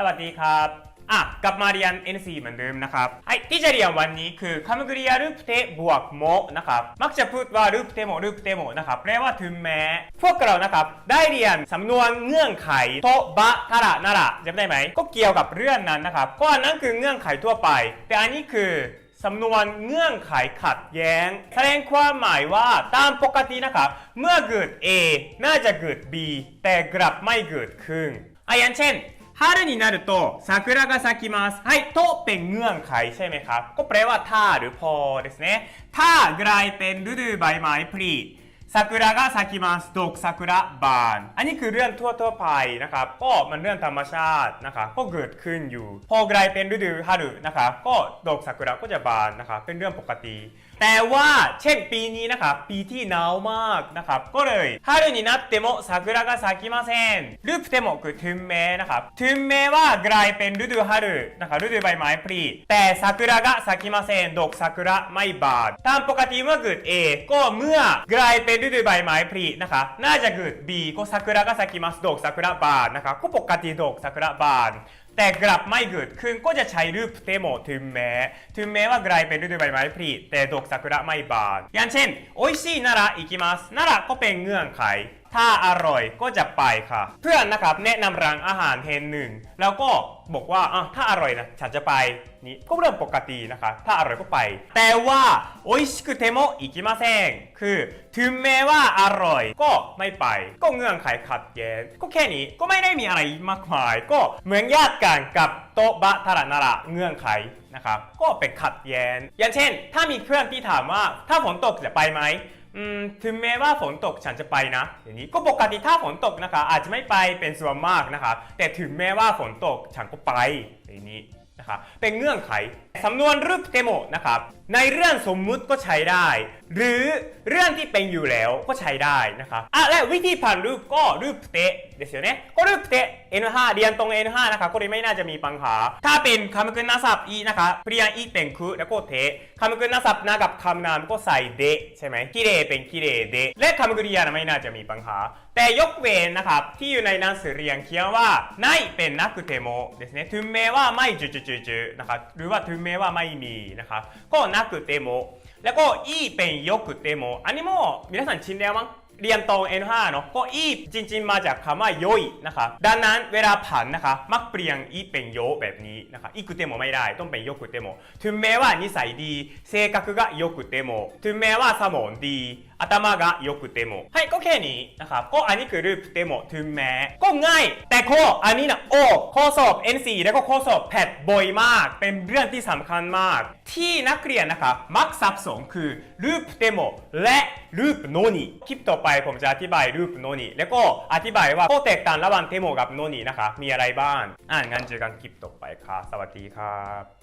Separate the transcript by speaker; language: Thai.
Speaker 1: สวัสดีครับอะกลับมาเรียน NC เหมือนเดิมนะครับไอที่จะเรียนวันนี้คือคำกริยารูปเทบวกโมนะครับมักจะพูดว่ารูปเทโมรูปเทโมนะครับแปลว่าถึงแม้ พวกเรานะครับได้เรียนสำนวนเงื่อนไขโตบะทาระนาระจำได้ไหม ก็เกี่ยวกับเรื่องนั้นนะครับก็อันนั้นคือเงื่อนไขทั่วไป แต่อันนี้คือสำนวนเงื่อนไขขัดแย้ง แสดงความหมายว่าตามปกตินะครับเมื่อเกิด A น่าจะเกิด B แต่กลับไม่เกิดขึ้นอะอย่างเช่น 春になると桜が咲きますはいとเป็นเงื่อนไขใช่ไหมครับ ก็แปลว่าถ้าหรือพอですねถ้ากลายเป็นฤดูใบไม้ผลิซากุระが咲きますดอกซากุระบาน อันนี้คือเรื่องทั่วๆไปนะครับ ก็มันเรื่องธรรมชาตินะครับ ก็เกิดขึ้นอยู่ พอกลายเป็นฤดูฮารุนะครับ ก็ดอกซากุระก็จะบานนะครับ เป็นเรื่องปกติ แต่ว่าเช่นปีนี้นะครับ ปีที่หนาวมากนะครับ ก็เลยฮารุになっても桜が咲きませんรูปเทโมคือถึงแม้นะครับ ถึงแม้ว่ากลายเป็นฤดูฮารุนะครับฤดูใบไม้ผลิแต่ซากุระが咲きませんดอกซากุระไม่บานตามปกติเมื่อเกิด A ก็เมื่อกลายเป็นฤดูใบไม้ผลินะครับน่าจะเกิด B ก็ซากุระが咲きますดอกซากุระบานนะครับก็ปกติดอกซากุระบาน แต่กลับไม่เกิดขึ้นก็จะใช้รูปเตโมถึงแม้ ถึงแม้ว่ากลายเป็นฤดูใบไม้ผลิแต่ดอกซากุระไม่บาน อย่างเช่นโออิชินาระอิกิมัสนาระก็เป็นเงื่อนไขถ้าอร่อยก็จะไปค่ะ เพื่อนนะครับแนะนำร้านอาหารแห่งหนึ่งแล้วก็บอกว่าอะถ้าอร่อยนะฉันจะไปนี่ก็เรื่องปกตินะคะ ถ้าอร่อยก็ไป แต่ว่าโออิชิคุเทโมอิกิมาเซงคือ ถึงแม้ว่าอร่อยก็ไม่ไป ก็เงื่อนไขขัดแย้งก็แค่นี้ก็ไม่ได้มีอะไรมากมาย ก็เหมือนญาติกันกับโตะบะทาระนาระเงื่อนไขนะครับก็เป็นขัดแย้งอย่างเช่น ถ้ามีเพื่อนที่ถามว่าถ้าฝนตกจะไปไหม อืมถึงแม้ว่าฝนตกฉันจะไปนะ อย่างนี้ก็ปกติถ้าฝนตกนะคะ อาจจะไม่ไปเป็นส่วนมากนะคะ แต่ถึงแม้ว่าฝนตกฉันก็ไปอย่างนี้นะคะ เป็นเงื่อนไข สำนวนรูปเทโมนะครับ ในเรื่องสมมุติก็ใช้ได้ หรือเรื่องที่เป็นอยู่แล้วก็ใช้ได้นะครับอ่ะและวิธีผ่านรูปก็รูปเตะเですよねก็รูปเตะ N5 เรียนตรง N5 นะคะก็เลยไม่น่าจะมีปัญหา ถ้าเป็นคำกริยาศัพท์อีนะคะเปลี่ยนอีเป็นคือแล้วก็เทคำกริยาศัพท์หน้ากับคำนามก็ใส่เดะใช่ไหมきれいเป็นきれいเดะและคำกริยาไม่น่าจะมีปัญหา แต่ยกเว้นนะครับที่อยู่ในหนังสือเรียนเขียนว่าないเป็นなくてもですねถึงแม้ว่าไม่จุจุจุจุนะครับหรือว่าถึงแ ม้ว่าไม่มีนะครับก็なくてもแล้วก็อีเป็นよくてもอันนี้も皆さんชินแล้วมั้ง เรียนตรง N5 เนาะก็อีจริง ๆ มาจากคำว่าย่อยนะครับดังนั้นเวลาผันนะคะมักเปลี่ยนอีเป็นโยแบบนี้นะครับอีกุเตโมไม่ได้ต้องเป็นโยกุเตโมถึงแม้ว่านิสัยดี性格が良くてもถึงแม้ว่าสมองดี 頭が良くてもはいก็แค่นี้นะครับก็อันนี้คือรูปเตโมถึงแม้ก็ง่าย แต่ข้ออันนี้นะโอ้ข้อสอบ N4 แล้วก็ข้อสอบแพทบ่อยมาก เป็นเรื่องที่สำคัญมาก ที่นักเรียนนะครับมักสับสนคือรูปเตโมและรูปโนนิคลิปต่อไปผมจะอธิบายรูปโนนิแล้วก็อธิบายว่าข้อแตกต่างระหว่างเทโมกับโนนินะคะมีอะไรบ้างอ่านงั้นเจอกันคลิปต่อไปค่ะสวัสดีครับ